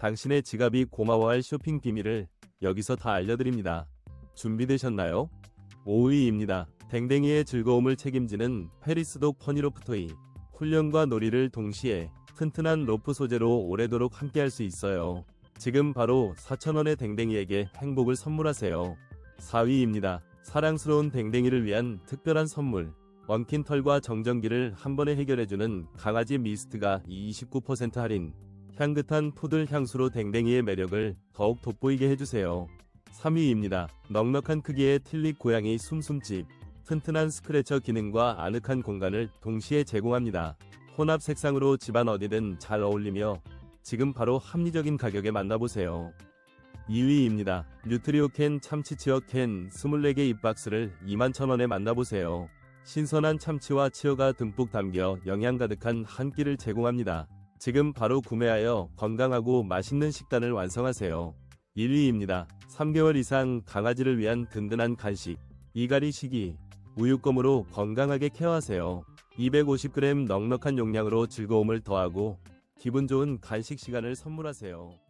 당신의 지갑이 고마워할 쇼핑 비밀을 여기서 다 알려드립니다. 준비되셨나요? 5위입니다. 댕댕이의 즐거움을 책임지는 페리스독 퍼니로프토이. 훈련과 놀이를 동시에 튼튼한 로프 소재로 오래도록 함께할 수 있어요. 지금 바로 4,000원의 댕댕이에게 행복을 선물하세요. 4위입니다. 사랑스러운 댕댕이를 위한 특별한 선물. 엉킨 털과 정전기를 한 번에 해결해주는 강아지 미스트가 29% 할인. 향긋한 푸들 향수로 댕댕이의 매력을 더욱 돋보이게 해주세요. 3위입니다. 넉넉한 크기의 틸릿 고양이 숨숨집. 튼튼한 스크래처 기능과 아늑한 공간을 동시에 제공합니다. 혼합 색상으로 집안 어디든 잘 어울리며 지금 바로 합리적인 가격에 만나보세요. 2위입니다. 뉴트리오 캔 참치치어 캔 24개 입박스를 21,000원에 만나보세요. 신선한 참치와 치어가 듬뿍 담겨 영양 가득한 한 끼를 제공합니다. 지금 바로 구매하여 건강하고 맛있는 식단을 완성하세요. 1위입니다. 3개월 이상 강아지를 위한 든든한 간식. 이갈이 시기. 우유껌으로 건강하게 케어하세요. 250g 넉넉한 용량으로 즐거움을 더하고 기분 좋은 간식 시간을 선물하세요.